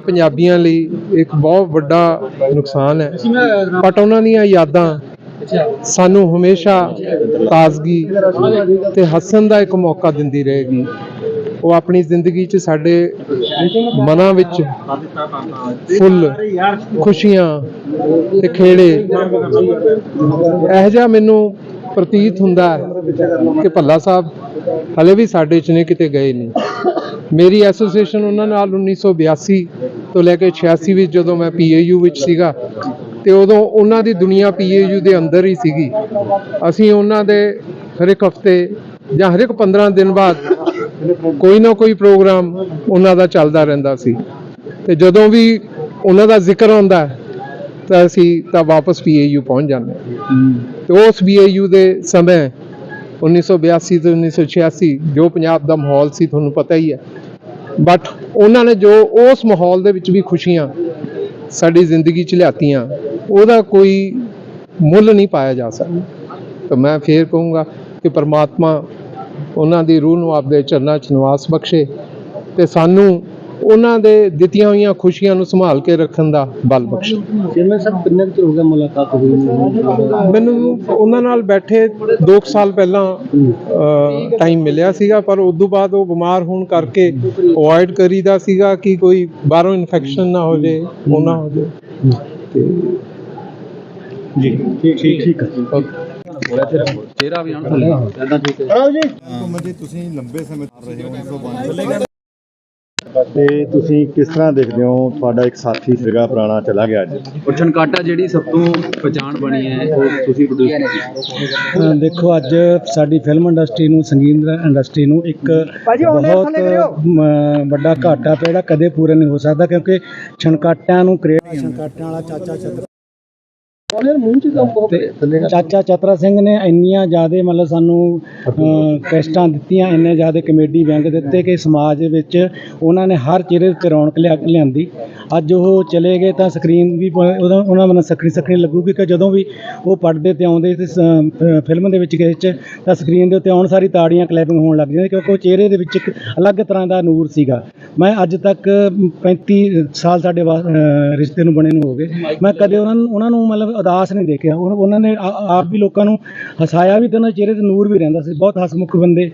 ਪੰਜਾਬੀਆਂ ਲਈ ਇੱਕ ਬਹੁਤ ਵੱਡਾ ਨੁਕਸਾਨ ਹੈ। ਬਟ ਉਹਨਾਂ ਦੀਆਂ ਯਾਦਾਂ ਸਾਨੂੰ ਹਮੇਸ਼ਾ ਤਾਜ਼ਗੀ ਤੇ ਹੱਸਣ ਦਾ ਇੱਕ ਮੌਕਾ ਦਿੰਦੀ ਰਹੇਗੀ। ਉਹ ਆਪਣੀ ਜ਼ਿੰਦਗੀ 'ਚ ਸਾਡੇ ਮਨਾਂ ਵਿੱਚ ਫੁੱਲ, ਖੁਸ਼ੀਆਂ ਤੇ ਖੇੜੇ। ਇਹ ਜਿਹਾ ਮੈਨੂੰ ਪ੍ਰਤੀਤ ਹੁੰਦਾ ਹੈ ਕਿ ਭੱਲਾ ਸਾਹਿਬ ਹਲੇ ਵੀ ਸਾਡੇ 'ਚ ਨੇ, ਕਿਤੇ ਗਏ ਨਹੀਂ। ਮੇਰੀ ਐਸੋਸੀਏਸ਼ਨ ਉਹਨਾਂ ਨਾਲ 1982 ਤੋਂ ਲੈ ਕੇ 86 ਵਿੱਚ ਜਦੋਂ ਮੈਂ ਪੀਏਯੂ ਵਿੱਚ ਸੀਗਾ, ਤੇ ਉਦੋਂ ਉਹਨਾਂ ਦੀ ਦੁਨੀਆ ਪੀਏਯੂ ਦੇ ਅੰਦਰ ਹੀ ਸੀਗੀ। ਅਸੀਂ ਉਹਨਾਂ ਦੇ ਹਰ ਇੱਕ ਹਫ਼ਤੇ ਜਾਂ ਹਰ ਇੱਕ 15 ਦਿਨ ਬਾਅਦ ਕੋਈ ਨਾ ਕੋਈ ਪ੍ਰੋਗਰਾਮ ਉਹਨਾਂ ਦਾ ਚੱਲਦਾ ਰਹਿੰਦਾ ਸੀ। ਤੇ ਜਦੋਂ ਵੀ ਉਹਨਾਂ ਦਾ ਜ਼ਿਕਰ ਆਉਂਦਾ, ਤਾਂ ਅਸੀਂ ਤਾਂ ਵਾਪਸ ਪੀਏਯੂ ਪਹੁੰਚ ਜਾਂਦੇ ਹਾਂ। ਤੇ ਉਸ ਪੀਏਯੂ ਦੇ ਸਮੇਂ 1982 ਤੋਂ 1986 ਜੋ ਪੰਜਾਬ ਦਾ ਮਾਹੌਲ ਸੀ, ਤੁਹਾਨੂੰ ਪਤਾ ਹੀ ਹੈ। ਬਟ ਉਹਨਾਂ ਨੇ ਜੋ ਉਸ ਮਾਹੌਲ ਦੇ ਵਿੱਚ ਵੀ ਖੁਸ਼ੀਆਂ ਸਾਡੀ ਜ਼ਿੰਦਗੀ 'ਚ ਲਿਆਤੀਆਂ, ਉਹਦਾ ਕੋਈ ਮੁੱਲ ਨਹੀਂ ਪਾਇਆ ਜਾ ਸਕਦਾ। ਤਾਂ ਮੈਂ ਫੇਰ ਕਹੂੰਗਾ ਕਿ ਪਰਮਾਤਮਾ ਉਹਨਾਂ ਦੀ ਰੂਹ ਨੂੰ ਆਪਦੇ ਚਰਨਾਂ 'ਚ ਨਿਵਾਸ ਬਖਸ਼ੇ ਤੇ ਸਾਨੂੰ ਉਹਨਾਂ ਦੇ ਦਿੱਤੀਆਂ ਹੋਈਆਂ ਖੁਸ਼ੀਆਂ ਨੂੰ ਸੰਭਾਲ ਕੇ ਰੱਖਣ ਦਾ ਬਲ ਬਖਸ਼ੇ। ਚੇਅਰਮੈਨ ਸਾਹਿਬ ਕਿੰਨੇ ਕੁ ਚਿਰ ਹੋ ਗਿਆ ਮੁਲਾਕਾਤ ਹੋਈ? ਮੈਨੂੰ ਉਹਨਾਂ ਨਾਲ ਬੈਠੇ 2 ਸਾਲ ਪਹਿਲਾਂ ਟਾਈਮ ਮਿਲਿਆ ਸੀਗਾ ਪਰ ਉਸ ਤੋਂ ਬਾਅਦ ਉਹ ਬਿਮਾਰ ਹੋਣ ਕਰਕੇ ਅਵੋਇਡ ਕਰੀਦਾ ਸੀਗਾ ਕਿ ਕੋਈ ਬਾਹਰੋਂ ਇਨਫੈਕਸ਼ਨ ਨਾ ਹੋ ਜੇ ਉਹ ਨਾ ਹੋ ਜੇ ਤੇ ਜੀ ਠੀਕ ਠੀਕ। ਹੈ ਚਿਹਰਾ ਵੀ ਆਉਣ। ਏਦਾਂ ਠੀਕ ਹੈ। ਜੀ। ਤੁਸੀਂ ਲੰਬੇ ਸਮੇਂ ਤੋਂ ਰਹੇ ਹੋ 1992 ਤੇ ਤੁਸੀਂ ਕਿਸ ਤਰ੍ਹਾਂ ਦੇਖਦੇ ਹੋ ਤੁਹਾਡਾ ਇੱਕ ਸਾਥੀ ਸੀਗਾ ਪੁਰਾਣਾ ਚਲਾ ਗਿਆ ਅੱਜ? ਉਹ ਛਣਕਾਟਾ ਜਿਹੜੀ ਸਭ ਤੋਂ ਪਛਾਣ ਬਣੀ ਹੈ ਉਹ ਤੁਸੀਂ ਪ੍ਰੋਡਿਊਸ ਕੀਤੀ ਦੇਖੋ ਅੱਜ ਸਾਡੀ ਫਿਲਮ ਇੰਡਸਟਰੀ ਨੂੰ ਸੰਗੀਤ ਇੰਡਸਟਰੀ ਨੂੰ ਇੱਕ ਬਹੁਤ ਵੱਡਾ ਘਾਟਾ ਪਿਆ ਜਿਹੜਾ ਕਦੇ ਪੂਰਾ ਨਹੀਂ ਹੋ ਸਕਦਾ ਕਿਉਂਕਿ ਛਣਕਾਟਿਆਂ ਨੂੰ ਕ੍ਰੀਏਟ ਛਣਕਾਟਿਆਂ ਵਾਲਾ ਚਾਚਾ ਚਾਚਾ ਚਤਰਾ ਸਿੰਘ ਨੇ ਇੰਨੀਆਂ ਜ਼ਿਆਦਾ ਮਤਲਬ ਸਾਨੂੰ ਕੈਸਟਾਂ ਦਿੱਤੀਆਂ ਇੰਨੇ ਜ਼ਿਆਦਾ ਕਮੇਡੀ ਵਿਅੰਗ ਦਿੱਤੇ ਕਿ ਸਮਾਜ ਦੇ ਵਿੱਚ ਉਹਨਾਂ ਨੇ ਹਰ ਚਿਹਰੇ ਤੇ ਰੌਣਕ ਲਿਆ ਲਿਆਂਦੀ। ਅੱਜ ਉਹ ਚਲੇ ਗਏ ਤਾਂ ਸਕਰੀਨ ਵੀ ਪ- ਉਹਦਾ ਉਹਨਾਂ ਮਨ ਸਖਰੀ ਸਖਰੀ ਲੱਗੂਗੀ ਕਿ ਜਦੋਂ ਵੀ ਉਹ ਪਰਦੇ ਤੇ ਆਉਂਦੇ ਤੇ ਸ- ਫਿਲਮ ਦੇ ਵਿੱਚ ਕਿਸੇ 'ਚ ਤਾਂ ਸਕਰੀਨ ਦੇ ਉੱਤੇ ਆਉਣ ਸਾਰੀ ਤਾੜੀਆਂ ਕਲੈਪਿੰਗ ਹੋਣ ਲੱਗ ਜਾਂਦੀਆਂ ਕਿਉਂਕਿ ਉਹ ਚਿਹਰੇ ਦੇ ਵਿੱਚ ਇੱਕ ਅਲੱਗ ਤਰ੍ਹਾਂ ਦਾ ਨੂਰ ਸੀਗਾ। ਮੈਂ ਅੱਜ ਤੱਕ 35 ਸਾਲ ਸਾਡੇ ਵਾ- ਰਿਸ਼ਤੇ ਨੂੰ ਬਣੇ ਨੂੰ ਹੋ ਗਏ। ਮੈਂ ਕਦੇ ਉਹਨਾਂ ਨੂੰ ਉਹਨਾਂ ਨੂੰ ਮਤਲਬ ਉਦਾਸ ਨਹੀਂ ਦੇਖਿਆ। ਉਹ- ਉਹਨਾਂ ਨੇ ਆਪ ਵੀ ਲੋਕਾਂ ਨੂੰ ਹਸਾਇਆ ਵੀ ਤੇ ਉਹਨਾਂ ਦੇ ਚਿਹਰੇ ਤੇ ਨੂਰ ਵੀ ਰਹਿੰਦਾ ਸੀ। ਬਹੁਤ ਹਸਮੁਖ ਬੰਦੇ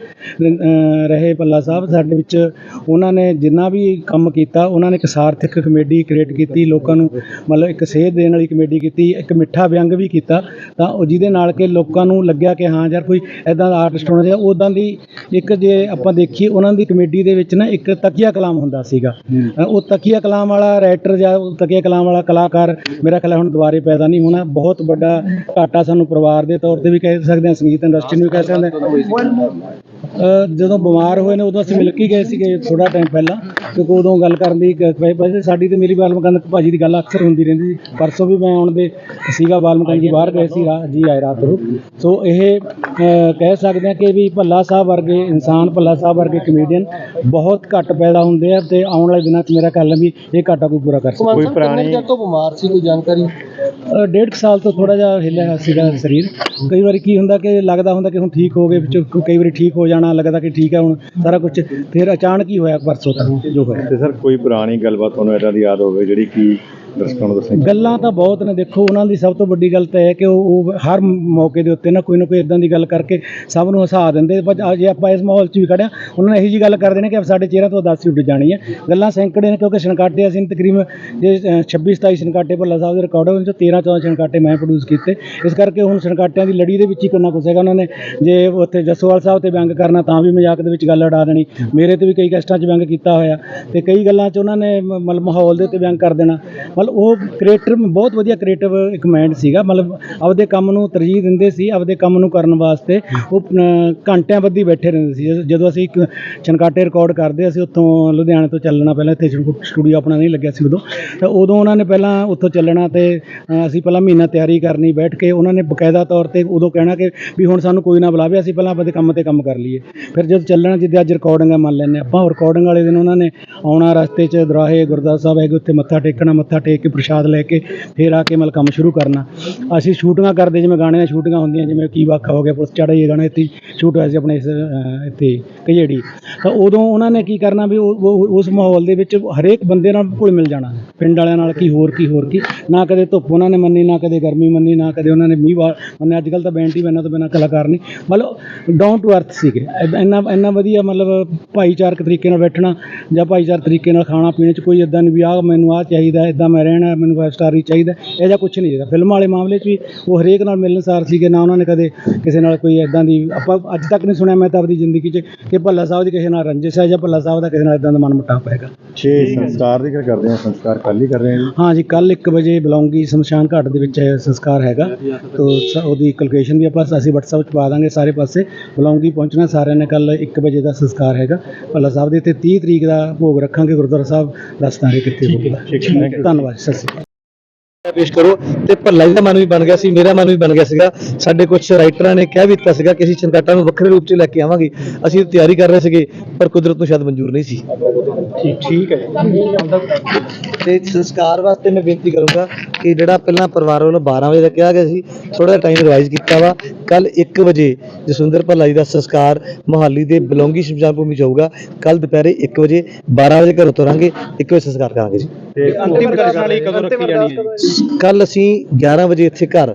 ਰਹੇ ਪੱਲਾ ਸਾਹਿਬ ਸਾਡੇ ਵਿੱਚ। ਉਹਨਾਂ ਨੇ ਜਿੰਨਾ ਵੀ ਕੰਮ ਕੀਤਾ, ਉਹਨਾਂ ਨੇ ਇੱਕ ਸਾਰਥਿਕ ਕਮੇਡੀ ਕ੍ਰੀਏਟ ਕੀਤੀ, ਲੋਕਾਂ ਨੂੰ ਮਤਲਬ ਇੱਕ ਸੇਧ ਦੇਣ ਵਾਲੀ ਕਮੇਡੀ ਕੀਤੀ, ਇੱਕ ਮਿੱਠਾ ਵਿਅੰਗ ਵੀ ਕੀਤਾ। ਤਾਂ ਉਹ ਜਿਹਦੇ ਨਾਲ ਕਿ ਲੋਕਾਂ ਨੂੰ ਲੱਗਿਆ ਕਿ ਹਾਂ ਯਾਰ ਕੋਈ ਐਦਾਂ ਦਾ ਆਰਟਿਸਟ ਹੋਣਾ ਚਾਹੀਦਾ। ਉਦਾਂ ਦੀ ਇੱਕ ਜੇ ਆਪਾਂ ਦੇਖੀਏ, ਉਹਨਾਂ ਦੀ ਕਮੇਡੀ ਦੇ ਵਿੱਚ ਨਾ ਇੱਕ ਤਕੀਆ ਕਲਾਮ ਹੁੰਦਾ ਸੀਗਾ। ਉਹ ਤਕੀਆ ਕਲਾਮ ਵਾਲਾ ਰਾਈਟਰ ਜਾਂ ਉਹ ਤਕੀਆ ਕਲਾਮ ਵਾਲਾ ਕਲਾਕਾਰ ਮੇਰਾ ਖਿਆਲ ਹੁਣ ਦੁਬਾਰੇ ਪੈਦਾ ਨਹੀਂ ਹੋਣਾ। ਬਹੁਤ ਵੱਡਾ ਘਾਟਾ ਸਾਨੂੰ ਪਰਿਵਾਰ ਦੇ ਤੌਰ ਤੇ ਵੀ ਕਹਿ ਸਕਦੇ ਹਾਂ ਸੰਗੀਤ ਇੰਡਸਟਰੀ ਨੂੰ ਵੀ ਕਹਿ ਸਕਦੇ ਹਾਂ। ਜਦੋਂ ਬਿਮਾਰ ਹੋਏ ਨੇ ਉਦੋਂ ਅਸੀਂ ਮਿਲ ਕੇ ਗਏ ਸੀਗੇ ਥੋੜਾ ਟਾਈਮ ਪਹਿਲਾਂ ਕਿਉਂਕਿ ਉਦੋਂ ਗੱਲ ਕਰਨ ਦੀ ਵੈਸੇ ਸਾਡੀ ਤੇ ਮੇਰੀ ਬਾਲਮਕੰਦ ਭਾਜੀ ਦੀ ਗੱਲ ਅਕਸਰ ਹੁੰਦੀ ਰਹਿੰਦੀ ਸੀ। ਪਰਸੋਂ ਵੀ ਮੈਂ ਆਉਣ ਦੇ ਸੀਗਾ ਬਾਲਮਕੰਦ ਜੀ ਬਾਹਰ ਗਏ ਸੀ ਜੀ ਆਏ ਰਾਤ ਨੂੰ। ਸੋ ਇਹ ਕਹਿ ਸਕਦੇ ਹਾਂ ਕਿ ਵੀ ਭੱਲਾ ਸਾਹਿਬ ਵਰਗੇ ਇਨਸਾਨ ਭੱਲਾ ਸਾਹਿਬ ਵਰਗੇ ਕਮੇਡੀਅਨ ਬਹੁਤ ਘੱਟ ਪੈਦਾ ਹੁੰਦੇ ਆ ਤੇ ਆਉਣ ਵਾਲੇ ਦਿਨਾਂ 'ਚ ਮੇਰਾ ਖਿਆਲ ਹੈ ਵੀ ਇਹ ਘਾਟਾ ਕੋਈ ਪੂਰਾ ਕਰ ਸਕਦਾ। ਕੋਈ ਪੁਰਾਣੀ ਤੋਂ ਬਿਮਾਰ ਸੀ ਕੋਈ ਜਾਣਕਾਰੀ? ਡੇਢ ਸਾਲ ਤੋਂ ਥੋੜਾ ਜਿਹਾ ਹਿੱਲਿਆ ਸੀਗਾ ਸਰੀਰ। ਕਈ ਵਾਰੀ ਕੀ ਹੁੰਦਾ ਕਿ ਲੱਗਦਾ ਹੁੰਦਾ ਕਿ ਹੁਣ ਠੀਕ ਹੋ ਗਏ ਵਿੱਚ ਕਈ ਵਾਰੀ ਠੀਕ ਹੋ ਜਾਣਾ ਲੱਗਦਾ ਕਿ ਠੀਕ ਹੈ ਹੁਣ ਸਾਰਾ ਕੁਝ ਫਿਰ ਅਚਾਨਕ ਹੀ ਹੋਇਆ ਪਰਸੋਂ ਤੱਕ ਜੋ ਹੋਇਆ। ਤੇ ਸਰ ਕੋਈ ਪੁਰਾਣੀ ਗੱਲਬਾਤ ਤੁਹਾਨੂੰ ਇਦਾਂ ਦੀ ਯਾਦ ਹੋਵੇ ਜਿਹੜੀ ਕਿ ਦਰਸ਼ਕਾਂ ਨੂੰ ਦੱਸਣੀ ਗੱਲਾਂ ਤਾਂ ਬਹੁਤ ਨੇ ਦੇਖੋ ਉਹਨਾਂ ਦੀ ਸਭ ਤੋਂ ਵੱਡੀ ਗੱਲ ਤਾਂ ਇਹ ਹੈ ਕਿ ਉਹ ਉਹ ਹਰ ਮੌਕੇ ਦੇ ਉੱਤੇ ਨਾ ਕੋਈ ਨਾ ਕੋਈ ਇਦਾਂ ਦੀ ਗੱਲ ਕਰਕੇ ਸਭ ਨੂੰ ਹਸਾ ਦਿੰਦੇ। ਪਰ ਜੇ ਆਪਾਂ ਇਸ ਮਾਹੌਲ 'ਚ ਵੀ ਖੜਿਆ ਉਹਨਾਂ ਨੇ ਇਹੀ ਜੀ ਗੱਲ ਕਰਦੇ ਨੇ ਕਿ ਸਾਡੇ ਚਿਹਰਾ ਤੋਂ ਉਦਾਸੀ ਉੱਡ ਜਾਣੀ ਹੈ। ਗੱਲਾਂ ਸੈਂਕੜੇ ਨੇ ਕਿਉਂਕਿ ਛਣਕਾਟੇ ਅਸੀਂ ਤਕਰੀਬਨ ਜੇ ਅ, 26 27 ਛਣਕਾਟੇ ਭੱਲਾ ਸਾਹਿਬ ਦੇ ਰਿਕਾਰਡ ਉਹਨਾਂ 'ਚੋਂ 13 14 ਛਣਕਾਟੇ ਮੈਂ ਪ੍ਰੋਡਿਊਸ ਕੀਤੇ। ਇਸ ਕਰਕੇ ਹੁਣ ਛਣਕਾਟਿਆਂ ਦੀ ਲੜੀ ਦੇ ਵਿੱਚ ਹੀ ਕਿੰਨਾ ਕੁਛ ਹੈਗਾ ਉਹਨਾਂ ਨੇ। ਜੇ ਉੱਥੇ ਜਸੋਵਾਲ ਸਾਹਿਬ ਤੇ ਵਿਅੰਗ ਕਰਨਾ ਤਾਂ ਵੀ ਮਜ਼ਾਕ ਦੇ ਵਿੱਚ ਗੱਲ ਉਡਾ ਦੇਣੀ। ਮੇਰੇ ਤੇ ਵੀ ਕਈ ਕੈਸਟਾਂ 'ਚ ਵਿਅੰਗ ਕੀਤਾ ਹੋਇਆ। ਤੇ ਕਈ ਗੱਲਾਂ 'ਚ ਉਹਨਾਂ ਨੇ ਮ- ਮਤਲਬ ਮਾਹੌਲ ਦੇ ਉੱਤੇ ਵਿਅੰਗ ਕਰ ਦੇਣਾ। ਮਤਲਬ ਉਹ ਕ੍ਰੀਏਟਰ ਬਹੁਤ ਵਧੀਆ ਕ੍ਰੀਏਟਿਵ ਇੱਕ ਮਾਈਂਡ ਸੀਗਾ। ਮਤਲਬ ਆਪਦੇ ਕੰਮ ਨੂੰ ਤਰਜੀਹ ਦਿੰਦੇ ਸੀ, ਆਪਦੇ ਕੰਮ ਨੂੰ ਕਰਨ ਵਾਸਤੇ। ਉਹ ਘੰਟਿਆਂ ਬੱਧੀ ਬੈਠੇ ਰਹਿੰਦੇ ਸੀ। ਜਦੋਂ- ਜਦੋਂ ਅਸੀਂ ਇੱਕ ਛਣਕਾਟੇ ਰਿਕਾਰਡ ਕਰਦੇ, ਅਸੀਂ ਉੱਥੋਂ ਲੁਧਿਆਣੇ ਤੋਂ ਚੱਲਣਾ ਪਹਿਲਾਂ, ਇੱਥੇ ਸਟੂਡੀਓ ਆਪਣਾ ਨਹੀਂ ਲੱਗਿਆ ਸੀ ਉਦੋਂ। ਤਾਂ ਉਦੋਂ ਉਹਨਾਂ ਨੇ ਪਹਿਲਾਂ ਉੱਥੋਂ ਚੱਲਣਾ ਤੇ ਅਸੀਂ ਪਹਿਲਾਂ ਮਹੀਨਾ ਤਿਆਰੀ ਕਰਨੀ, ਬੈਠ ਕੇ ਉਹਨਾਂ ਨੇ ਬਕਾਇਦਾ ਤੌਰ ਤੇ ਉਦੋਂ ਕਹਿਣਾ ਕਿ ਵੀ ਹੁਣ ਸਾਨੂੰ ਕੋਈ ਨਾ ਬੁਲਾਵੇ, ਅਸੀਂ ਪਹਿਲਾਂ ਆਪਦੇ ਕੰਮ ਤੇ ਕੰਮ ਕਰ ਲਈਏ। ਫਿਰ ਜਦੋਂ ਚੱਲਣਾ, ਜਿੱਦਾਂ ਅੱਜ ਰਿਕਾਰਡਿੰਗ ਮੰਨ ਲੈਂਦੇ ਆਪਾਂ ਰਿਕਾਰਡਿੰਗ ਵਾਲੇ ਦਿਨ ਉਹਨਾਂ ਨੇ ਆਉਣਾ ਰਸਤੇ 'ਚ, ਦਰਾਹੇ, ਗੁਰਦਾਸ ਸਾਹਿਬ ਹੈਗੇ, ਉੱਥੇ ਮੱਥਾ ਟੇਕਣਾ, ਮੱਥਾ ਟੇਕ ਕੇ, ਪ੍ਰਸ਼ਾਦ ਲੈ ਕੇ, ਫਿਰ ਆ ਕੇ ਮਤਲਬ ਕੰਮ ਸ਼ੁਰੂ ਕਰਨਾ। ਅਸੀਂ ਸ਼ੂਟਿੰਗਾਂ ਕਰਦੇ, ਜਿਵੇਂ ਗਾਣੇ ਦੀਆਂ ਸ਼ੂਟਿੰਗਾਂ ਹੁੰਦੀਆਂ, ਜਿਵੇਂ ਕੀ ਵਾਕਾ ਹੋ ਗਿਆ, ਪੁਲਿਸ ਚੜਾ ਇਹ ਗਾਣੇ ਇੱਥੇ ਸ਼ੂਟ ਹੋਇਆ ਸੀ ਆਪਣੇ ਇਸ ਇੱਥੇ ਕਜੇੜੀ ਤਾਂ ਉਦੋਂ ਉਹਨਾਂ ਨੇ ਕੀ ਕਰਨਾ ਵੀ ਉਸ ਮਾਹੌਲ ਦੇ ਵਿੱਚ ਹਰੇਕ ਬੰਦੇ ਨਾਲ ਘੁਲ ਮਿਲ ਜਾਣਾ, ਪਿੰਡ ਵਾਲਿਆਂ ਨਾਲ ਕੀ, ਹੋਰ ਕੀ ਹੋਰ ਕੀ। ਨਾ ਕਦੇ ਧੁੱਪ ਉਹਨਾਂ ਨੇ ਮੰਨੀ, ਨਾ ਕਦੇ ਗਰਮੀ ਮੰਨੀ, ਨਾ ਕਦੇ ਉਹਨਾਂ ਨੇ ਮੀਂਹ ਵਾ ਮੰਨੇ ਅੱਜ ਕੱਲ ਤਾਂ ਬੈਂਟੀ ਬੈਨਾਂ ਤੋਂ ਬਿਨਾਂ ਕਲਾਕਾਰ ਨਹੀਂ। ਮਤਲਬ ਡਾਊਨ ਟੂ ਅਰਥ ਸੀਗੇ। ਇੰਨਾ ਇੰਨਾ ਵਧੀਆ ਮਤਲਬ ਭਾਈਚਾਰਕ ਤਰੀਕੇ ਨਾਲ ਬੈਠਣਾ ਜਾਂ ਭਾਈਚਾਰਕ ਤਰੀਕੇ ਨਾਲ ਖਾਣਾ ਪੀਣੇ ਚ ਕੋਈ ਇਦਾਂ ਨਹੀਂ ਵੀ ਆਹ ਮੈਨੂੰ ਆਹ ਚਾਹੀਦਾ ਇਦਾਂ ਮੈਂ ਰਹਿਣਾ ਮੈਨੂੰ ਫਾਈਵ ਸਟਾਰ ਹੀ ਚਾਹੀਦਾ ਇਹ ਜਿਹਾ ਕੁਝ ਨਹੀਂ ਹੈਗਾ ਫਿਲਮ ਵਾਲੇ ਮਾਮਲੇ 'ਚ ਵੀ ਉਹ ਹਰੇਕ ਨਾਲ ਮਿਲਣਸਾਰ ਸੀਗੇ ਨਾ ਉਹਨਾਂ ਨੇ ਕਦੇ ਕਿਸੇ ਨਾਲ ਕੋਈ ਇਦਾਂ ਦੀ ਆਪਾਂ ਅੱਜ ਤੱਕ ਨਹੀਂ ਸੁਣਿਆ ਮੈਂ ਤਾਂ ਆਪਣੀ ਜ਼ਿੰਦਗੀ 'ਚ ਕਿ ਭੱਲਾ ਸਾਹਿਬ ਦੀ ਕਿਸੇ ਨਾਲ ਰੰਜਿਸ਼ ਹੈ ਜਾਂ ਭੱਲਾ ਸਾਹਿਬ ਦਾ ਕਿਸੇ ਨਾਲ ਇਦਾਂ ਦਾ ਮਨ ਮੁਟਾਵ ਹੈਗਾ ਛੇ ਸੰਸਕਾਰ ਦੀ ਗੱਲ ਕਰਦੇ ਹਾਂ ਸੰਸਕਾਰ ਕੱਲ ਹੀ ਕਰ ਰਹੇ ਹਾਂ ਜੀ। ਹਾਂ ਜੀ ਕੱਲ 1 ਵਜੇ ਬਲੌਂਗੀ ਸ਼ਮਸ਼ਾਨ ਘਾਟ ਦੇ ਵਿੱਚ ਇਹ ਸੰਸਕਾਰ ਹੈਗਾ। ਤੋ ਸ- ਉਹਦੀ ਲੋਕੇਸ਼ਨ ਵੀ ਆਪਾਂ ਅਸੀਂ WhatsApp 'ਚ ਪਾ ਦਾਂਗੇ ਸਾਰੇ ਪਾਸੇ। ਬਲੌਂਗੀ ਪਹੁੰਚਣਾ ਸਾਰਿਆਂ ਨੇ ਕੱਲ 1 ਵਜੇ ਦਾ ਸੰਸਕਾਰ ਹੈਗਾ। ਭੱਲਾ ਸਾਹਿਬ ਦੇ ਤੇ 30 ਤਰੀਕ ਦਾ ਭੋਗ ਰੱਖਾਂਗੇ ਗੁਰਦੁਆਰਾ ਸਾਹਿਬ ਦੱਸ ਦਾਂਗੇ ਕਿੱਥੇ ਹੋਊਗਾ। ਧੰਨਵਾਦ। Vale, Celtic. ਪੇਸ਼ ਕਰੋ ਤੇ ਭੱਲਾ ਜੀ ਦਾ ਮਨ ਵੀ ਬਣ ਗਿਆ ਸੀ ਮੇਰਾ ਮਨ ਵੀ ਬਣ ਗਿਆ ਸੀਗਾ। ਸਾਡੇ ਕੁਝ ਰਾਈਟਰਾਂ ਨੇ ਕਹਿ ਵੀ ਦਿੱਤਾ ਸੀਗਾ ਕਿ ਅਸੀਂ ਚੰਗਾਟਾ ਨੂੰ ਵੱਖਰੇ ਰੂਪ 'ਚ ਲੈ ਕੇ ਆਵਾਂਗੇ। ਅਸੀਂ ਤਿਆਰੀ ਕਰ ਰਹੇ ਸੀਗੇ ਪਰ ਕੁਦਰਤ ਨੂੰ ਸ਼ਾਇਦ ਮਨਜ਼ੂਰ ਨਹੀਂ ਸੀ। ਠੀਕ ਹੈ ਤੇ ਸੰਸਕਾਰ ਵਾਸਤੇ ਮੈਂ ਬੇਨਤੀ ਕਰੂੰਗਾ ਕਿ ਜਿਹੜਾ ਪਹਿਲਾਂ ਪਰਿਵਾਰ ਵੱਲੋਂ 12 ਵਜੇ ਦਾ ਕਿਹਾ ਗਿਆ ਸੀ ਥੋੜਾ ਜਿਹਾ ਟਾਈਮ ਰਿਵਾਈਜ਼ ਕੀਤਾ ਵਾ। ਕੱਲ 1 ਵਜੇ ਜਸਵਿੰਦਰ ਭੱਲਾ ਜੀ ਦਾ ਸੰਸਕਾਰ ਮੋਹਾਲੀ ਦੇ ਬਲੌਂਗੀ ਸ਼ਮਸ਼ਾਨ ਭੂਮੀ 'ਚ ਹੋਊਗਾ। ਕੱਲ ਦੁਪਹਿਰੇ 1 ਵਜੇ 12 ਵਜੇ ਘਰੋਂ ਤੁਰਾਂਗੇ 1 ਵਜੇ ਸੰਸਕਾਰ ਕਰਾਂਗੇ ਜੀ। ਤੇ ਅੰਤਿਮ ਦਰਸ਼ਨ ਲਈ ਕਦੋਂ ਰੱਖੀ ਜਾਣੀ ਹੈ? ਕੱਲ ਅਸੀਂ 11 ਵਜੇ ਇੱਥੇ ਘਰ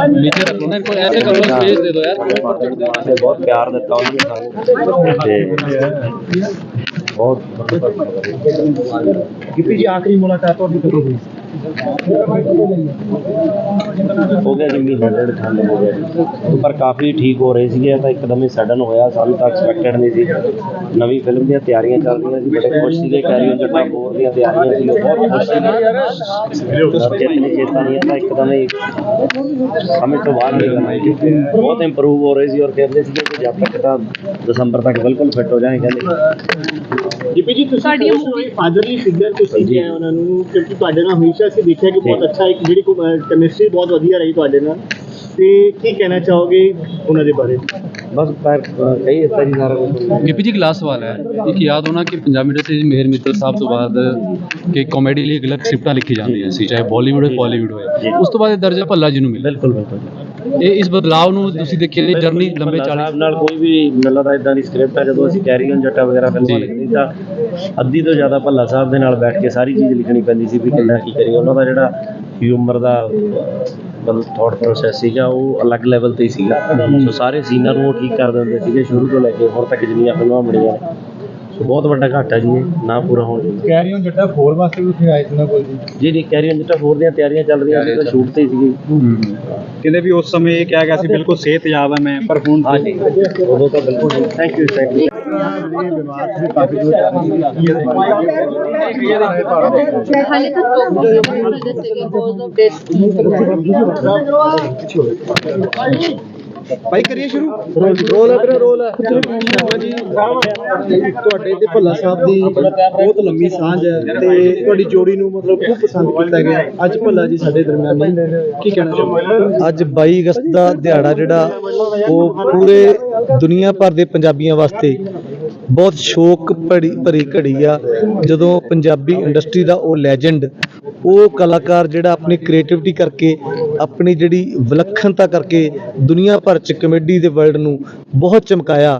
ਨੀਚੇ ਰੱਖੋ ਨਾ ਕੋਈ ਐਸੇ ਕਰੋ ਸਪੇਸ ਦੇ ਦਿਓ ਯਾਰ ਤੇ ਬਹੁਤ ਪਿਆਰ ਦਿੱਤਾ ਉਹਨੇ ਤੇ ਬਹੁਤ ਗਿੱਪੀ ਜੀ ਆਖਰੀ ਮੁਲਾਕਾਤ ਤੁਹਾਡੀ ਕਦੋਂ ਹੋਈ ਹੋ ਗਿਆ ਜੀ ਮਹੀਨਾ ਡੇਢ ਖੰਡ ਹੋ ਗਿਆ ਜੀ। ਪਰ ਕਾਫੀ ਠੀਕ ਹੋ ਰਹੇ ਸੀਗੇ ਤਾਂ ਇੱਕਦਮ ਹੀ ਸਡਨ ਹੋਇਆ ਸਾਨੂੰ ਤਾਂ ਐਕਸਪੈਕਟਡ ਨਹੀਂ ਸੀ। ਨਵੀਂ ਫਿਲਮ ਦੀਆਂ ਤਿਆਰੀਆਂ ਚੱਲ ਰਹੀਆਂ ਸੀ ਬੜੇ ਖੁਸ਼ ਸੀਗੇ ਕੈਰੀਅਰ ਜੱਟਾ ਫੋਰ ਦੀਆਂ ਤਿਆਰੀਆਂ ਸੀ ਬਹੁਤ ਖੁਸ਼ ਸੀਗੇ। ਜਿਤਨੀ ਚੇਤਾ ਨਹੀਂ ਤਾਂ ਇੱਕਦਮ ਹੀ ਸਮਝ ਤੋਂ ਬਾਹਰ ਨਿਕਲ ਗਈ ਬਹੁਤ ਇੰਪਰੂਵ ਹੋ ਰਹੇ ਸੀ ਔਰ ਕਹਿੰਦੇ ਸੀਗੇ ਕਿ ਜਦ ਤੱਕ ਤਾਂ ਦਸੰਬਰ ਤੱਕ ਬਿਲਕੁਲ ਫਿੱਟ ਹੋ ਜਾਣਗੇ ਕਹਿੰਦੇ ਦੀਪੀ ਜੀ ਤੁਸੀਂ ਕੋਈ ਫਾਦਰਲੀ ਫਿਗਰ ਤੁਸੀਂ ਕਿਹਾ ਉਹਨਾਂ ਨੂੰ ਕਿਉਂਕਿ ਤੁਹਾਡੇ ਨਾਲ ਹਮੇਸ਼ਾ ਅਸੀਂ ਦੇਖਿਆ ਕਿ ਬਹੁਤ ਅੱਛਾ ਇੱਕ ਜਿਹੜੀ ਕੈਮਿਸਟਰੀ ਬਹੁਤ ਵਧੀਆ ਰਹੀ ਤੁਹਾਡੇ ਨਾਲ। ਤੇ ਕੀ ਕਹਿਣਾ ਚਾਹੋਗੇ ਉਹਨਾਂ ਦੇ ਬਾਰੇ? ਬਸ ਪਰ ਕਈ ਇਸ ਤਰ੍ਹਾਂ ਸਾਰਾ ਕੁਝ ਗਿੱਪੀ ਜੀ ਇੱਕ ਲਾਸਟ ਸਵਾਲ ਹੈ। ਇੱਕ ਯਾਦ ਹੋਣਾ ਕਿ ਪੰਜਾਬੀ ਇੰਡਸਟਰੀ 'ਚ ਮੇਹਰ ਮਿੱਤਲ ਸਾਹਿਬ ਤੋਂ ਬਾਅਦ ਕਿ ਕਾਮੇਡੀ ਲਈ ਅਲੱਗ ਸਕ੍ਰਿਪਟਾਂ ਲਿਖੀ ਜਾਂਦੀਆਂ ਸੀ ਚਾਹੇ ਬਾਲੀਵੁੱਡ ਹੋਵੇ ਬਾਲੀਵੁੱਡ ਹੋਵੇ ਉਸ ਤੋਂ ਬਾਅਦ ਇਹ ਦਰਜਾ ਭੱਲਾ ਜੀ ਨੂੰ ਮਿਲਿਆ। ਬਿਲਕੁਲ ਬਿਲਕੁਲ। ਇਹ ਇਸ ਬਦਲਾਅ ਨੂੰ ਤੁਸੀਂ ਦੇਖਿਆ ਇਹ ਜਰਨੀ ਲੰਬੇ ਭੱਲਾ 40 ਸਾਹਿਬ ਨਾਲ ਕੋਈ ਵੀ ਮਿਲਦਾ ਦਾ ਇਦਾਂ ਦੀ ਸਕ੍ਰਿਪਟ ਆ ਜਦੋਂ ਅਸੀਂ ਕੈਰੀ ਔਨ ਜੱਟਾ ਵਗੈਰਾ ਫਿਲਮਾਂ। ਲਿਖਦੀ ਤਾਂ ਅੱਧੀ ਤੋਂ ਜ਼ਿਆਦਾ ਭੱਲਾ ਸਾਹਿਬ ਦੇ ਨਾਲ ਬੈਠ ਕੇ ਸਾਰੀ ਚੀਜ਼ ਲਿਖਣੀ ਪੈਂਦੀ ਸੀ ਵੀ ਕਿੰਨਾ ਕੀ ਕਰੀਏ। ਉਹਨਾਂ ਦਾ ਜਿਹੜਾ ਹਿਊਮਰ ਦਾ ਮਤਲਬ ਥਾਟ ਪ੍ਰੋਸੈਸ ਸੀਗਾ ਉਹ ਅਲੱਗ ਲੈਵਲ ਤੇ ਹੀ ਸੀਗਾ। ਸੋ ਸਾਰੇ ਸੀਨਾਂ ਨੂੰ ਠੀਕ ਕਰ ਦਿੰਦੇ ਸੀਗੇ ਸ਼ੁਰੂ ਤੋਂ ਲੈ ਕੇ ਹੁਣ ਤੱਕ ਜਿੰਨੀਆਂ ਫਿਲਮਾਂ ਬਣੀਆਂ ਬਹੁਤ ਵੱਡਾ ਘਾਟਾ ਜੀ ਇਹ ਨਾ ਪੂਰਾ ਹੋਣ ਦੀ ਕੈਰੀ ਔਨ ਜੱਟਾ ਫੋਰ ਵਾਸਤੇ ਵੀ ਉੱਥੇ ਆਏ ਸੀ ਕੋਲ ਜੀ ਜੀ ਜੀ ਕੈਰੀ ਔਨ ਜੱਟਾ ਹੋਰ ਦੀਆਂ ਤਿਆਰੀਆਂ ਚੱਲ ਰਹੀਆਂ ਸੀ ਤਾਂ ਸ਼ੂਟ ਤੇ ਹੀ ਸੀਗੀ ਕਹਿੰਦੇ ਵੀ ਉਸ ਸਮੇਂ ਇਹ ਕਿਹਾ ਗਿਆ ਸੀ ਬਿਲਕੁਲ ਸਿਹਤਯਾਬ ਹੈ ਮੈਂ ਪਰ ਹੁਣ ਹਾਂਜੀ ਉਦੋਂ ਤਾਂ ਬਿਲਕੁਲ ਥੈਂਕ ਯੂ ਥੈਂਕ ਯੂ ਹਾਲੇ ਤੱਕ ਡਾਕਟਰ ਨੇ ਦੱਸਿਆ ਕਿ ਕਰੀਏ ਸ਼ੁਰੂ। ਰੋਲ ਹੈ ਵੀਰੇ ਰੋਲ ਹੈ। ਸ਼ਰਮਾ ਜੀ ਤੁਹਾਡੇ ਤੇ ਭੱਲਾ ਸਾਹਿਬ ਦੀ ਬਹੁਤ ਲੰਮੀ ਸਾਂਝ ਹੈ ਤੇ ਤੁਹਾਡੀ ਜੋੜੀ ਨੂੰ ਮਤਲਬ ਖੂਬ ਪਸੰਦ ਕੀਤਾ ਗਿਆ। ਅੱਜ ਭੱਲਾ ਜੀ ਸਾਡੇ ਦਰਮਿਆਨ ਨਹੀਂ ਕੀ ਕਹਿਣਾ ਚਾਹੁੰਦੇ ਅੱਜ 22 ਅਗਸਤ ਦਾ ਦਿਹਾੜਾ ਜਿਹੜਾ, ਉਹ ਪੂਰੇ ਦੁਨੀਆ ਭਰ ਦੇ ਪੰਜਾਬੀਆਂ ਵਾਸਤੇ ਬਹੁਤ ਸ਼ੋਕ ਭਰੀ ਭਰੀ ਘੜੀ ਆ। ਜਦੋਂ ਪੰਜਾਬੀ ਇੰਡਸਟਰੀ ਦਾ ਉਹ ਲੈਜੈਂਡ ਉਹ ਕਲਾਕਾਰ ਜਿਹੜਾ ਆਪਣੀ ਕ੍ਰੀਏਟੀਵਿਟੀ ਕਰਕੇ, ਆਪਣੀ ਜਿਹੜੀ ਵਿਲੱਖਣਤਾ ਕਰਕੇ ਦੁਨੀਆ ਭਰ ਚ ਕਮੇਡੀ ਦੇ ਵਰਲਡ ਨੂੰ ਬਹੁਤ ਚਮਕਾਇਆ।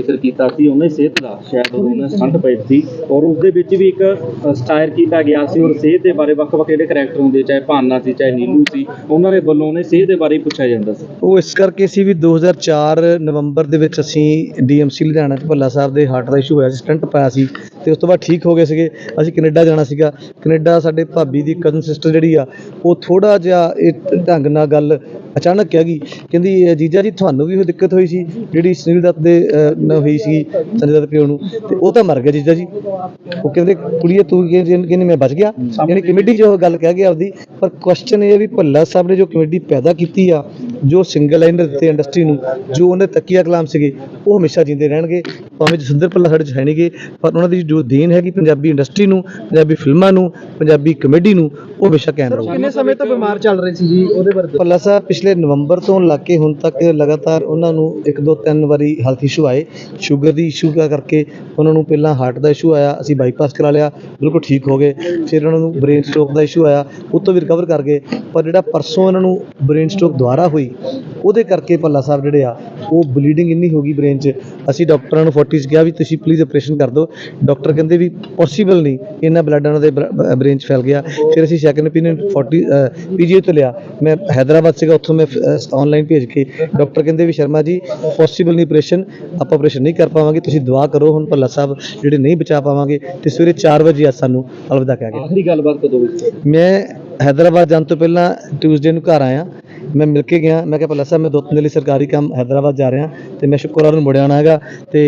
ਜ਼ਿਕਰ ਕੀਤਾ ਸੀ, ਉਹਨੇ ਸਿਹਤ ਦਾ, ਸ਼ਾਇਦ ਉਦੋਂ ਉਹਨੇ ਸਟੰਟ ਸੀ ਔਰ ਉਸ ਦੇ ਵਿੱਚ ਵੀ ਇੱਕ ਸਟਾਇਰ ਕੀਤਾ ਗਿਆ ਸੀ ਔਰ ਸਿਹਤ ਦੇ ਬਾਰੇ ਵੱਖ-ਵੱਖ ਜਿਹੜੇ ਕਰੈਕਟਰ ਹੁੰਦੇ ਚਾਹੇ ਭਾਨਾ ਸੀ, ਚਾਹੇ ਨੀਲੂ ਸੀ, ਉਹਨਾਂ ਦੇ ਵੱਲੋਂ ਉਹਨੇ ਸਿਹਤ ਦੇ ਬਾਰੇ ਪੁੱਛਿਆ ਜਾਂਦਾ ਸੀ। ਉਹ ਇਸ ਕਰਕੇ ਸੀ ਵੀ 2004 ਨਵੰਬਰ ਦੇ ਵਿੱਚ ਅਸੀਂ ਡੀਐਮਸੀ ਲੁਧਿਆਣਾ ਚ ਭੱਲਾ ਸਾਹਿਬ ਦੇ ਹਾਰਟ ਦਾ ਇਸ਼ੂ ਹੋਇਆ ਸੀ ਸਟੰਟ ਪਾਇਆ ਸੀ ਤੇ ਉਸ ਤੋਂ ਬਾਅਦ ਠੀਕ ਹੋ ਗਏ ਸੀਗੇ, ਅਸੀਂ ਕੈਨੇਡਾ ਜਾਣਾ ਸੀਗਾ। ਕੈਨੇਡਾ ਸਾਡੇ ਭਾਬੀ ਦੀ ਕਜ਼ਨ ਸਿਸਟਰ ਜਿਹੜੀ ਆ, ਉਹ ਥੋੜਾ ਜਿਹਾ ਇਹ ਢੰਗ ਨਾਲ ਗੱਲ ਅਚਾਨਕ ਕਹਿ ਗਈ। ਕਹਿੰਦੀ "ਇਹ ਜੀਜਾ ਜੀ ਤੁਹਾਨੂੰ ਵੀ ਉਹ ਦਿੱਕਤ ਹੋਈ ਸੀ ਜਿਹੜੀ ਸੁਨੀਲ ਦੱਤ ਦੇ ਨਾਲ ਹੋਈ ਸੀ ਸੰਜੇ ਦੱਤ ਪਿਓ ਨੂੰ। ਤੇ ਉਹ ਤਾਂ ਮਰ ਗਿਆ ਜੀਜਾ ਜੀ। ਉਹ ਕਹਿੰਦੇ ਕੁੜੀਏ ਤੂੰ ਕਹਿੰਦੀ ਮੈਂ ਬਚ ਗਿਆ। ਯਾਨੀ ਕਮੇਟੀ ਉਹ ਗੱਲ ਕਹਿ ਗਿਆ ਆਪਦੀ। ਪਰ ਕੁਐਸਚਨ ਇਹ ਵੀ ਭੱਲਾ ਸਾਹਿਬ ਨੇ ਜੋ ਕਮੇਟੀ ਪੈਦਾ ਕੀਤੀ ਆ ਜੋ ਸਿੰਗਲ ਲਾਈਨਰ ਦਿੱਤੇ ਇੰਡਸਟਰੀ ਨੂੰ ਜੋ ਉਹਨੇ ਤਕੀਆ ਕਲਾਮ ਸੀਗੇ ਉਹ ਹਮੇਸ਼ਾ ਜਿੰਦੇ ਰਹਿਣਗੇ। ਭਾਵੇਂ ਜਸਿੰਦਰ ਭੱਲਾ ਸਾਡੇ 'ਚ ਹੈ ਨਹੀਂਗੇ ਪਰ ਉਹਨਾਂ ਦੀ ਜੋ ਦੇਣ ਹੈਗੀ ਪੰਜਾਬੀ ਇੰਡਸਟਰੀ ਨੂੰ ਪੰਜਾਬੀ ਫਿਲਮਾਂ ਨੂੰ ਪੰਜਾਬੀ ਕਮੇਡੀ ਨੂੰ ਉਹ ਹਮੇਸ਼ਾ ਕਾਇਮ ਰਹੂਗੀ। ਕਿੰਨੇ ਸਮੇਂ ਤੋਂ ਬਿਮਾਰ ਚੱਲ ਰਹੇ ਸੀ ਜੀ ਉਹਦੇ ਬਾਰੇ ਭੱਲਾ ਸਾਹਿਬ ਪਿਛਲੇ ਨਵੰਬਰ ਤੋਂ ਲੱਗ ਕੇ ਹੁਣ ਤੱਕ ਲਗਾਤਾਰ ਉਹਨਾਂ ਨੂੰ ਇੱਕ ਦੋ ਤਿੰਨ ਵਾਰੀ ਹੈਲਥ ਇਸ਼ੂ ਆਏ। ਸ਼ੂਗਰ ਦੀ ਇਸ਼ੂ ਕਰਕੇ ਉਹਨਾਂ ਨੂੰ ਪਹਿਲਾਂ ਹਾਰਟ ਦਾ ਇਸ਼ੂ ਆਇਆ, ਅਸੀਂ ਬਾਈਪਾਸ ਕਰਾ ਲਿਆ, ਬਿਲਕੁਲ ਠੀਕ ਹੋ ਗਏ। ਫਿਰ ਉਹਨਾਂ ਨੂੰ ਬ੍ਰੇਨ ਸਟ੍ਰੋਕ ਦਾ ਇਸ਼ੂ ਆਇਆ, ਉਹ ਤੋਂ ਵੀ ਰਿਕਵਰ ਕਰ ਗਏ। ਪਰ ਜਿਹੜਾ ਪਰਸੋਂ ਉਹਨਾਂ ਨੂੰ ਬ੍ਰੇਨ ਸਟ੍ਰੋਕ ਦੁਬਾਰਾ ਹੋਈ, ਉਹਦੇ ਕਰਕੇ ਭੱਲਾ ਸਾਹਿਬ ਜਿਹੜੇ ਆ, ਉਹ ਬਲੀਡਿੰਗ ਇੰਨੀ ਹੋ ਗਈ ਬ੍ਰੇਨ 'ਚ। ਅਸੀਂ ਡਾਕਟਰਾਂ ਨੂੰ 40 'ਚ ਕਿਹਾ ਵੀ ਤੁਸੀਂ ਪਲੀਜ਼ ਆਪਰੇਸ਼ਨ ਕਰ ਦਿਓ। ਡਾਕਟਰ ਕਹਿੰਦੇ ਵੀ ਪੋਸੀਬਲ ਨਹੀਂ ਇੰਨਾ ਬਲੱਡ ਉਹਨਾਂ ਦੇ ਬ੍ਰੇਨ 'ਚ ਫੈਲ ਗਿਆ। ਫਿਰ ਅਸੀਂ ਸੈਕੰਡ ਓਪੀਨੀਅਨ 40 ਪੀਜੀਆਈ ਤੋਂ ਲਿਆ। ਮੈਂ ਹੈਦਰਾਬਾਦ ਸੀਗਾ, ਉੱਥੋਂ ਮੈਂ ਆਨਲਾਈਨ ਭੇਜ ਕੇ ਡਾਕਟਰ ਕਹਿੰਦੇ ਵੀ ਸ਼ਰਮਾ ਜੀ ਪੋਸੀਬਲ ਨਹੀਂ ਆਪਰੇਸ਼ਨ ਆਪਾਂ ਆਪਰੇਸ਼ਨ ਨਹੀਂ ਕਰ ਪਾਵਾਂਗੇ ਤੁਸੀਂ ਦੁਆ ਕਰੋ ਹੁਣ ਭੱਲਾ ਸਾਹਿਬ ਜਿਹੜੇ ਨਹੀਂ ਬਚਾ ਪਾਵਾਂਗੇ ਤੇ ਸਵੇਰੇ 4 ਵਜੇ ਅੱਜ ਸਾਨੂੰ ਅਲਵਿਦਾ ਕਹਿ ਗਏ। ਆਖਰੀ ਗੱਲਬਾਤ ਕਦੋਂ ਹੋਈ? ਮੈਂ ਹੈਦਰਾਬਾਦ ਜਾਣ ਤੋਂ ਪਹਿਲਾਂ ਟਿਊਜ਼ਡੇ ਨੂੰ ਘਰ ਆਇਆ। ਮੈਂ ਮਿਲ ਕੇ ਗਿਆ। ਮੈਂ ਕਿਹਾ ਭੱਲਾ ਸਾਹਿਬ ਮੈਂ ਦੋ ਤਿੰਨ ਦਿਨ ਲਈ ਸਰਕਾਰੀ ਕੰਮ ਹੈਦਰਾਬਾਦ ਜਾ ਰਿਹਾ ਤੇ ਮੈਂ ਸ਼ੁੱਕਰਵਾਰ ਨੂੰ ਮੁੜਿਆ ਆਉਣਾ ਹੈਗਾ ਤੇ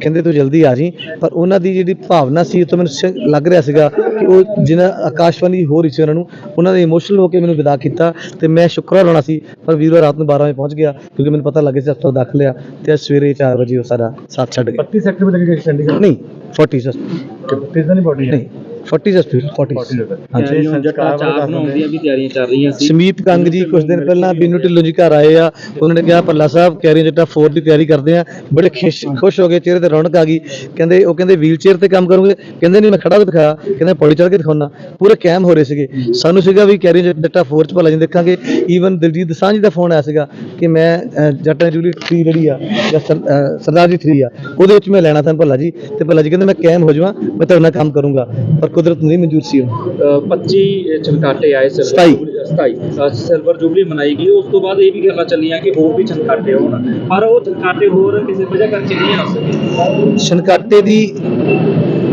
ਕਹਿੰਦੇ ਤੂੰ ਜਲਦੀ ਆ ਜੀ। ਪਰ ਉਹਨਾਂ ਦੀ ਜਿਹੜੀ ਭਾਵਨਾ ਸੀ ਉਹ ਤੋਂ ਮੈਨੂੰ ਲੱਗ ਰਿਹਾ ਸੀਗਾ ਕਿ ਉਹ ਜਿਹਨਾਂ ਆਕਾਸ਼ਵਾਣੀ ਹੋ ਰਹੀ ਸੀ ਉਹਨਾਂ ਨੂੰ ਉਹਨਾਂ ਨੇ ਇਮੋਸ਼ਨਲ ਹੋ ਕੇ ਮੈਨੂੰ ਵਿਦਾ ਕੀਤਾ ਤੇ ਮੈਂ ਸ਼ੁੱਕਰਵਾਰ ਆਉਣਾ ਸੀ। ਪਰ ਵੀਰਵਾਰ ਰਾਤ ਨੂੰ 12 ਵਜੇ ਪਹੁੰਚ ਗਿਆ ਕਿਉਂਕਿ ਮੈਨੂੰ ਪਤਾ ਲੱਗਿਆ ਸੀ ਹਸਪਤਾਲ ਦਾਖਲ ਆ ਤੇ ਅੱਜ ਸਵੇਰੇ 4 ਵਜੇ ਉਹ ਸਾਡਾ ਸਾਥ ਛੱਡ ਗਿਆ। 32 ਸੈਕਟਰ ਵਿੱਚ ਲੱਗੇ ਚੰਡੀਗੜ੍ਹ? ਨਹੀਂ 40 ਜਸਟ ਕਿਸ ਦੀ ਬੋਡੀ ਨਹੀਂ। 40 ਜਸਟ 40 ਹਾਂਜੀ। ਜੱਟਾ ਚਾਰ ਬਣਾਉਣ ਦੀਆਂ ਵੀ ਤਿਆਰੀਆਂ ਚੱਲ ਰਹੀਆਂ ਸੀ। ਸਮੀਪ ਕੰਗ ਜੀ ਕੁਝ ਦਿਨ ਪਹਿਲਾਂ ਬੀਨੂ ਢਿੱਲੋਂ ਜੀ ਘਰ ਆਏ ਆ। ਉਹਨਾਂ ਨੇ ਕਿਹਾ ਪੱਲਾ ਸਾਹਿਬ ਕੈਰੀ ਜੱਟਾ 4 ਦੀ ਤਿਆਰੀ ਕਰਦੇ ਆ। ਬੜੇ ਖੁਸ਼ ਖੁਸ਼ ਹੋ ਗਏ ਚਿਹਰੇ ਤੇ ਰੌਣਕ ਆ ਗਈ। ਕਹਿੰਦੇ ਉਹ ਕਹਿੰਦੇ ਵੀਲ ਚੇਅਰ ਤੇ ਕੰਮ ਕਰੋਗੇ। ਕਹਿੰਦੇ ਨਹੀਂ ਮੈਂ ਖੜਾ ਕੇ ਦਿਖਾਇਆ। ਕਹਿੰਦੇ ਪੌੜੀ ਚੜ੍ਹ ਕੇ ਦਿਖਾਉਣਾ। ਪੂਰੇ ਕੈਮ ਹੋ ਰਹੇ ਸੀਗੇ। ਸਾਨੂੰ ਸੀਗਾ ਵੀ ਕੈਰੀ ਜੱਟਾ 4 ਚ ਭਲਾ ਜੀ ਦੇਖਾਂਗੇ। ਈਵਨ ਦਿਲਜੀਤ ਦਸਾਂਝ ਦਾ ਫੋਨ ਆਇਆ ਸੀਗਾ। ਕਿ ਮੈਂ ਜੱਟਾ ਜੂਲੀ 3 ਜਿਹੜੀ ਆ ਜਾਂ ਸਰਦਾਰ ਜੀ 3 ਆ ਉਹਦੇ ਵਿੱਚ ਮੈਂ ਲੈਣਾ ਤਾਂ ਭੱਲਾ ਜੀ। ਤੇ ਭੱਲਾ ਜੀ ਕਹਿੰਦੇ ਮੈਂ ਕੈਮ ਹੋ ਜਾਵਾਂ ਮੈਂ ਤੁਹਾਡੇ ਨਾਲ ਕੰਮ ਕਰੂੰਗਾ। ਪਰ ਕੁਦਰਤ ਨਹੀਂ ਮਨਜ਼ੂਰ ਸੀ ਉਹ। ਅ, 25 ਛਣਕਾਟੇ ਆਏ ਸਤਾਈ। 27 ਸਿਲਵਰ ਜੁਬਲੀ ਮਨਾਈ ਗਈ। ਉਸ ਤੋਂ ਬਾਅਦ ਇਹ ਵੀ ਗੱਲਾਂ ਚੱਲੀਆਂ ਕਿ ਹੋਰ ਵੀ ਛਣਕਾਟੇ ਹੋਣ। ਪਰ ਉਹ ਛਣਕਾਟੇ ਹੋਰ ਕਿਸੇ ਵਜ੍ਹਾ ਕਰਕੇ ਨਹੀਂ ਆ ਸਕੇ। ਛਣਕਾਟੇ ਦੀ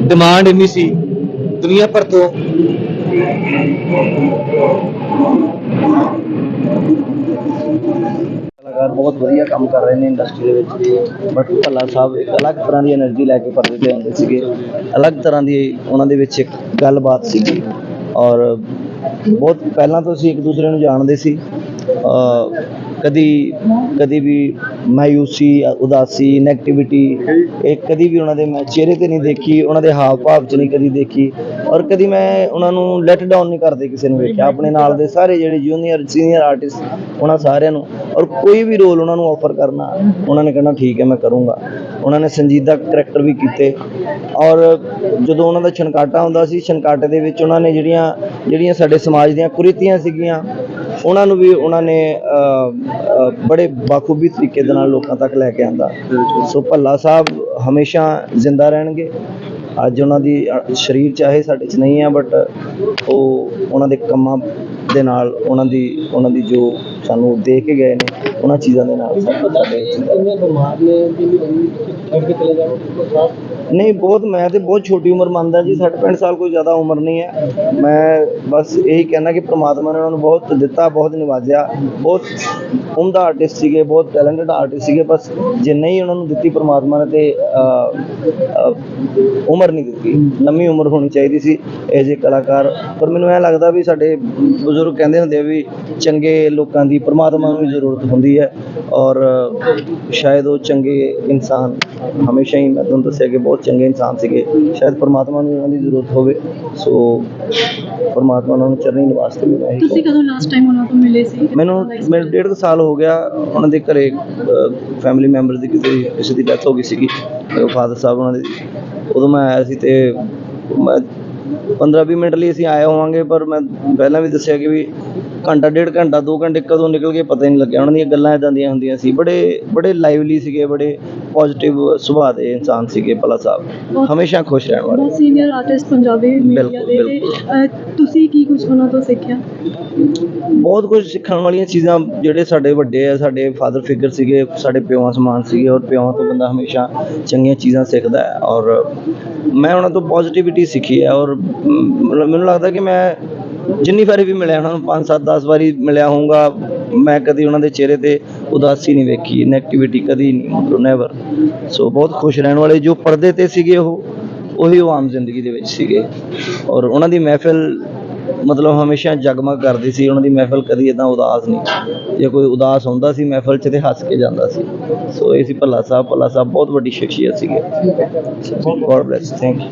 ਡਿਮਾਂਡ ਇੰਨੀ ਸੀ ਦੁਨੀਆ ਭਰ ਤੋਂ। ਬਹੁਤ ਵਧੀਆ ਕੰਮ ਕਰ ਰਹੇ ਨੇ ਇੰਡਸਟਰੀ ਦੇ ਵਿੱਚ ਬਟ ਭੱਲਾ ਸਾਹਿਬ ਇੱਕ ਅਲੱਗ ਤਰ੍ਹਾਂ ਦੀ એનર્ਜੀ ਲੈ ਕੇ ਪਰਦੇ ਤੇ ਆਉਂਦੇ ਸੀਗੇ। ਅਲੱਗ ਤਰ੍ਹਾਂ ਦੀ ਉਹਨਾਂ ਦੇ ਵਿੱਚ ਇੱਕ ਗੱਲਬਾਤ ਸੀਗੀ। ਔਰ ਬਹੁਤ ਪਹਿਲਾਂ ਤੋਂ ਅਸੀਂ ਇੱਕ ਦੂਸਰੇ ਨੂੰ ਜਾਣਦੇ ਸੀ। ਕਦੀ ਕਦੀ ਵੀ ਮਾਯੂਸੀ, ਉਦਾਸੀ ਨੈਗੇਟਿਵਿਟੀ ਇਹ ਕਦੀ ਵੀ ਉਹਨਾਂ ਦੇ ਮੈਂ ਚਿਹਰੇ ਤੇ ਨਹੀਂ ਦੇਖੀ, ਉਹਨਾਂ ਦੇ ਹਾਵ ਭਾਵ 'ਚ ਨਹੀਂ ਕਦੀ ਦੇਖੀ ਔਰ ਕਦੀ ਮੈਂ ਉਹਨਾਂ ਨੂੰ ਲੈਟ ਡਾਊਨ ਨਹੀਂ ਕਰਦੇ ਕਿਸੇ ਨੂੰ ਵੇਖਿਆ। ਆਪਣੇ ਨਾਲ ਦੇ ਸਾਰੇ ਜਿਹੜੇ ਜੂਨੀਅਰ ਸੀਨੀਅਰ ਆਰਟਿਸਟ ਉਹਨਾਂ ਸਾਰਿਆਂ ਨੂੰ ਔਰ ਕੋਈ ਵੀ ਰੋਲ ਉਹਨਾਂ ਨੂੰ ਆਫਰ ਕਰਨਾ, ਉਹਨਾਂ ਨੇ ਕਹਿਣਾ, ਠੀਕ ਹੈ, ਮੈਂ ਕਰੂੰਗਾ। ਉਹਨਾਂ ਨੇ ਸੰਜੀਦਾ ਕਰੈਕਟਰ ਵੀ ਕੀਤੇ ਔਰ ਜਦੋਂ ਉਹਨਾਂ ਦਾ ਛਣਕਾਟਾ ਹੁੰਦਾ ਸੀ, ਛਣਕਾਟੇ ਦੇ ਵਿੱਚ ਉਹਨਾਂ ਨੇ ਜਿਹੜੀਆਂ ਜਿਹੜੀਆਂ ਸਾਡੇ ਸਮਾਜ ਦੀਆਂ ਕੁਰੀਤੀਆਂ ਸੀਗੀਆਂ ਉਹਨਾਂ ਨੂੰ ਵੀ ਉਹਨਾਂ ਨੇ ਬੜੇ ਬਾਖੂਬੀ ਤਰੀਕੇ ਦੇ ਨਾਲ ਲੋਕਾਂ ਤੱਕ ਲੈ ਕੇ ਆਂਦਾ। ਸੋ ਭੱਲਾ ਸਾਹਿਬ ਹਮੇਸ਼ਾ ਜ਼ਿੰਦਾ ਰਹਿਣਗੇ। ਅੱਜ ਉਹਨਾਂ ਦੀ ਸਰੀਰ ਚਾਹੇ ਸਾਡੇ 'ਚ ਨਹੀਂ ਆ ਬਟ ਉਹ ਉਹਨਾਂ ਦੇ ਕੰਮਾਂ ਦੇ ਨਾਲ, ਉਹਨਾਂ ਦੀ ਉਹਨਾਂ ਦੀ ਜੋ ਸਾਨੂੰ ਦੇ ਕੇ ਗਏ ਨੇ, ਉਹਨਾਂ ਚੀਜ਼ਾਂ ਦੇ ਨਾਲ ਸਾਡੇ ਬਿਮਾਰ ਨੇ। ਜਿੰਨੀ ਚਲੇ ਜਾਓ ਨਹੀਂ, ਬਹੁਤ, ਮੈਂ ਤੇ ਬਹੁਤ ਛੋਟੀ ਉਮਰ ਮੰਨਦਾ ਜੀ 60 65 ਸਾਲ ਕੋਈ ਜ਼ਿਆਦਾ ਉਮਰ ਨਹੀਂ ਹੈ। ਮੈਂ ਬਸ ਇਹੀ ਕਹਿਣਾ ਕਿ ਪ੍ਰਮਾਤਮਾ ਨੇ ਉਹਨਾਂ ਨੂੰ ਬਹੁਤ ਦਿੱਤਾ, ਬਹੁਤ ਨਿਵਾਜਿਆ। ਬਹੁਤ ਉਮਦਾ ਆਰਟਿਸਟ ਸੀਗੇ, ਬਹੁਤ ਟੈਲੈਂਟਡ ਆਰਟਿਸਟ ਸੀਗੇ, ਬਸ ਜੇ ਨਹੀਂ ਉਹਨਾਂ ਨੂੰ ਦਿੱਤੀ ਪ੍ਰਮਾਤਮਾ ਨੇ ਤੇ ਉਮਰ ਨਹੀਂ ਦਿੱਤੀ। ਲੰਮੀ ਉਮਰ ਹੋਣੀ ਚਾਹੀਦੀ ਸੀ ਐਜ਼ ਜੇ ਕਲਾਕਾਰ। ਪਰ ਮੈਨੂੰ ਇਹ ਲੱਗਦਾ ਵੀ ਸਾਡੇ ਬਜ਼ੁਰਗ ਕਹਿੰਦੇ ਹੁੰਦੇ ਆ ਵੀ ਚੰਗੇ ਲੋਕਾਂ ਦੀ ਪ੍ਰਮਾਤਮਾ ਨੂੰ ਵੀ ਜ਼ਰੂਰਤ ਹੁੰਦੀ ਹੈ ਔਰ ਸ਼ਾਇਦ ਉਹ ਚੰਗੇ ਇਨਸਾਨ ਹਮੇਸ਼ਾ ਹੀ ਮੈਂ ਤੁਹਾਨੂੰ ਦੱਸਿਆ ਕਿ ਬਹੁਤ ਚੰਗੇ ਇਨਸਾਨ ਸੀਗੇ। ਸ਼ਾਇਦ ਪ੍ਰਮਾਤਮਾ ਨੂੰ ਉਹਨਾਂ ਦੀ ਜ਼ਰੂਰਤ ਹੋਵੇ ਸੋ ਪ੍ਰਮਾਤਮਾ ਉਹਨਾਂ ਨੂੰ ਚਰਨੀ ਨਿਵਾਸ ਤੇ ਵੀ ਮੈਂ ਇਹੀ ਤੁਸੀਂ ਕਦੋਂ ਲਾਸਟ ਟਾਈਮ ਉਹਨਾਂ ਤੋਂ ਮਿਲੇ ਸੀ? ਮੈਨੂੰ ਮੈਨੂੰ ਡੇਢ ਕੁ ਸਾਲ ਹੋ ਗਿਆ ਉਹਨਾਂ ਦੇ ਘਰੇ ਫੈਮਿਲੀ ਮੈਂਬਰਸ ਦੀ ਕਿਸੇ ਕਿਸੇ ਦੀ ਡੈਥ ਹੋ ਗਈ ਸੀਗੀ। ਫਾਦਰ ਸਾਹਿਬ ਉਹਨਾਂ ਦੇ। ਉਦੋਂ ਮੈਂ ਆਇਆ ਸੀ ਤੇ ਮੈਂ 15-20 ਮਿੰਟ ਲਈ ਅਸੀਂ ਆਏ ਹੋਵਾਂਗੇ ਪਰ ਮੈਂ ਪਹਿਲਾਂ ਵੀ ਦੱਸਿਆ ਕਿ ਵੀ ਘੰਟਾ ਡੇਢ ਘੰਟਾ 2 ਘੰਟੇ ਕਦੋਂ ਨਿਕਲ ਗਏ ਪਤਾ ਹੀ ਨਹੀਂ ਲੱਗਿਆ। ਉਹਨਾਂ ਦੀਆਂ ਗੱਲਾਂ ਇਦਾਂ ਦੀਆਂ ਹੁੰਦੀਆਂ ਸੀ। ਬੜੇ ਬੜੇ ਲਾਈਵਲੀ ਸੀਗੇ ਬੜੇ ਪੋਜ਼ਿਟਿਵ ਸੁਭਾਅ ਦੇ ਇਨਸਾਨ ਸੀਗੇ ਭੱਲਾ ਸਾਹਿਬ। ਹਮੇਸ਼ਾ ਖੁਸ਼ ਰਹਿਣ ਵਾਲੇ। ਸੀਨੀਅਰ ਆਰਟਿਸਟ ਪੰਜਾਬੀ ਮੀਡੀਆ ਦੇ ਤੁਸੀਂ ਕੀ ਕੁਝ ਉਹਨਾਂ ਤੋਂ ਸਿੱਖਿਆ? ਬਹੁਤ ਕੁਝ ਸਿੱਖਣ ਵਾਲੀਆਂ ਚੀਜ਼ਾਂ ਜਿਹੜੇ ਸਾਡੇ ਵੱਡੇ ਆ ਸਾਡੇ ਫਾਦਰ ਫਿਗਰ ਸੀਗੇ ਸਾਡੇ ਪਿਓਾਂ ਸਮਾਨ ਸੀਗੇ ਔਰ ਪਿਓਾਂ ਤੋਂ ਬੰਦਾ ਹਮੇਸ਼ਾ ਚੰਗੀਆਂ ਚੀਜ਼ਾਂ ਸਿੱਖਦਾ ਹੈ। ਔਰ ਮੈਂ ਉਹਨਾਂ ਤੋਂ ਪੋਜ਼ਿਟਿਵਿਟੀ ਸਿੱਖੀ ਹੈ ਔਰ ਮੈਨੂੰ ਲੱਗਦਾ ਕਿ ਮੈਂ ਜਿੰਨੀ ਵਾਰੀ ਵੀ ਮਿਲਿਆ ਉਹਨਾਂ ਨੂੰ 5 7 10 ਵਾਰੀ ਮਿਲਿਆ ਹੋਊਗਾ ਮੈਂ ਕਦੀ ਉਹਨਾਂ ਦੇ ਚਿਹਰੇ ਤੇ ਉਦਾਸੀ ਨਹੀਂ ਵੇਖੀ ਨੈਗੇਟਿਵਿਟੀ ਕਦੀ ਨਹੀਂ ਮਤਲਬ ਨੈਵਰ ਸੋ ਬਹੁਤ ਖੁਸ਼ ਰਹਿਣ ਵਾਲੇ ਜੋ ਪਰਦੇ ਤੇ ਸੀਗੇ ਉਹ ਉਹੀ ਉਹ ਆਮ ਜ਼ਿੰਦਗੀ ਦੇ ਵਿੱਚ ਸੀਗੇ। ਔਰ ਉਹਨਾਂ ਦੀ ਮਹਿਫਿਲ ਮਤਲਬ ਹਮੇਸ਼ਾ ਜਗਮਗ ਕਰਦੀ ਸੀ ਉਹਨਾਂ ਦੀ ਮਹਿਫਿਲ ਕਦੀ ਇਦਾਂ ਉਦਾਸ ਨਹੀਂ। ਜੇ ਕੋਈ ਉਦਾਸ ਹੁੰਦਾ ਸੀ ਮਹਿਫਿਲ 'ਚ ਤੇ ਹੱਸ ਕੇ ਜਾਂਦਾ ਸੀ। ਸੋ ਇਹ ਸੀ ਭੱਲਾ ਸਾਹਿਬ ਭੱਲਾ ਸਾਹਿਬ ਬਹੁਤ ਵੱਡੀ ਸ਼ਖਸੀਅਤ ਸੀਗੇ। God bless thank you